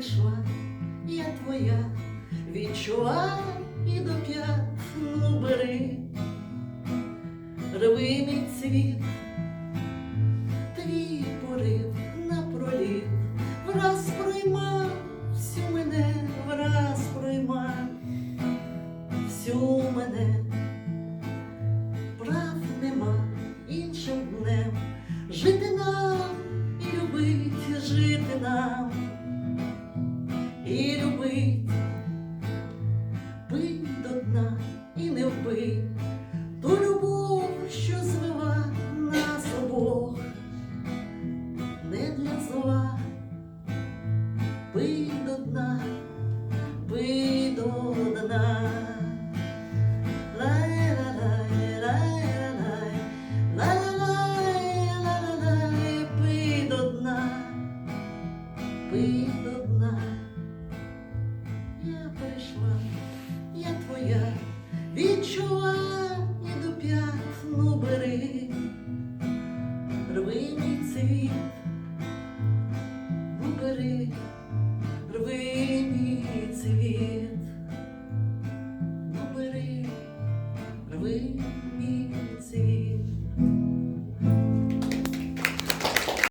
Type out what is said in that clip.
прийшла, я твоя, відчувала і до п'ят, ну бери, рви мій цвіт, твій порив на проліт, враз приймав всю мене, враз приймав всю мене, прав нема іншим днем. Жити. І не ту любов, що звела нас обох, не для зла, бий до дна, бий до дна. Бий до дна, бий до We be conceived.